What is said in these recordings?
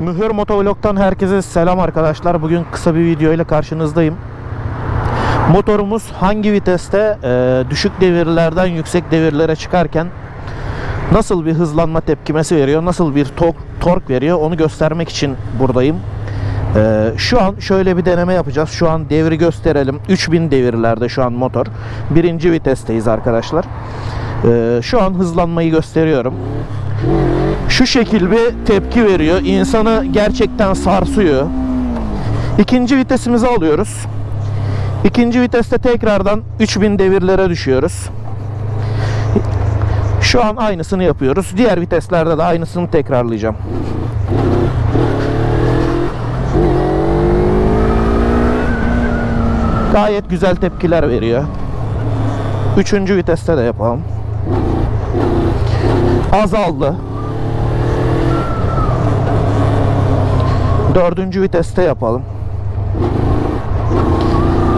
Mühür Motovlog'dan herkese selam arkadaşlar. Bugün kısa bir video ile karşınızdayım. Motorumuz hangi viteste e, düşük devirlerden yüksek devirlere çıkarken nasıl bir hızlanma tepkimesi veriyor, nasıl bir tor- tork veriyor onu göstermek için buradayım. E, şu an şöyle bir deneme yapacağız. Şu an devri gösterelim. 3000 devirlerde şu an motor. Birinci vitesteyiz arkadaşlar. E, şu an hızlanmayı gösteriyorum şu şekil bir tepki veriyor. İnsanı gerçekten sarsıyor. İkinci vitesimizi alıyoruz. İkinci viteste tekrardan 3000 devirlere düşüyoruz. Şu an aynısını yapıyoruz. Diğer viteslerde de aynısını tekrarlayacağım. Gayet güzel tepkiler veriyor. Üçüncü viteste de yapalım. Azaldı. Dördüncü viteste yapalım.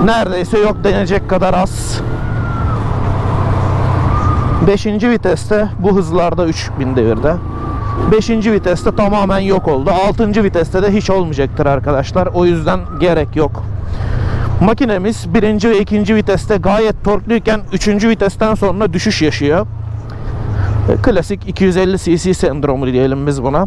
Neredeyse yok denecek kadar az. Beşinci viteste bu hızlarda 3000 devirde. Beşinci viteste tamamen yok oldu. Altıncı viteste de hiç olmayacaktır arkadaşlar. O yüzden gerek yok. Makinemiz birinci ve ikinci viteste gayet torkluyken üçüncü vitesten sonra düşüş yaşıyor. E, Klasik 250 cc sendromu diyelim biz buna.